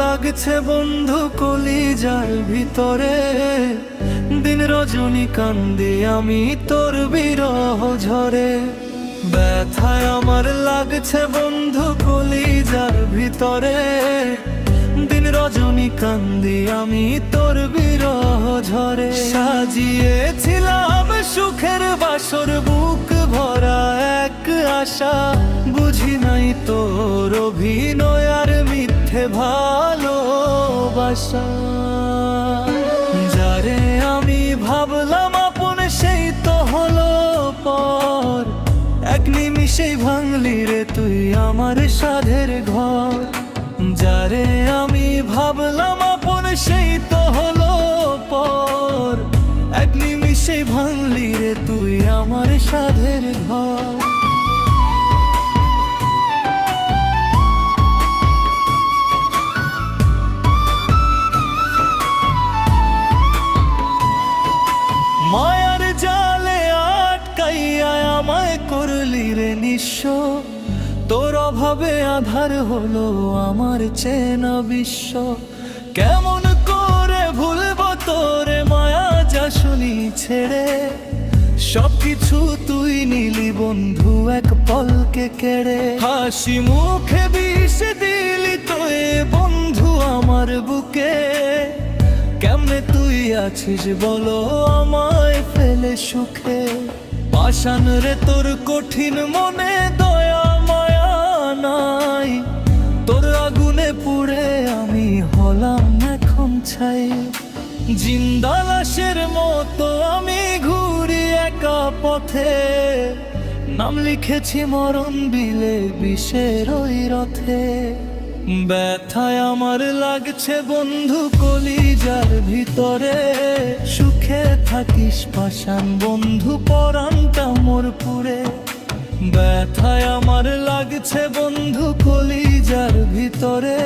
লাগছে বন্ধু কলিজার ভিতরে। দিন রজনী কান্দি আমি তোর বিরহ ঝরে। ব্যথায় আমার লাগছে বন্ধু কলিজার ভিতরে। দিন রজনী কান্দি আমি তোর বিরহ ঝরে। সাজিয়েছিলাম সুখের বাসর বুক ভরা এক আশা। বুঝি নাই তোর অভিনয় ভালোবাসা। যারে আমি ভাবলাম আপন, সেই তো হলো পর। এক নিমিষেই ভাঙলি রে তুই আমার সাধের ঘর। যারে আমি ভাবলাম আপন, সেই তো হলো পর। এক নিমিষেই ভাঙলি রে তুই আমার সাধের ঘর। নিঃস্ব। তোর অভাবে আধার হলো আমার চেনা বিশ্ব। কেমন করে ভুলবো তোরে মায়া যা শুনি ছেড়ে? সবকিছু তুই নিলি বন্ধু, এক পলকে কেড়ে। হাসি মুখে বিষ দিলি তোয়ে বন্ধু আমার বুকে। কেমনে তুই আছিস বলো, আমায় ফেলে সুখে। পাষাণ রে তোর কঠিন মনে দয়া, মায়া নাই। তোর আগুনে পুড়ে আমি হলাম এখন ছাই। জিন্দা লাশের মতো আমি ঘুরি একা পথে। নাম লিখেছি মরণ বিলে বিষের ওই রথে। ব্যথায় আমার লাগছে বন্ধু কলিজার ভিতরে। থাকিস পাশান বন্ধু পরানটা মোর পুরে। ব্যথায় আমার লাগছে বন্ধু কলিজার ভিতরে।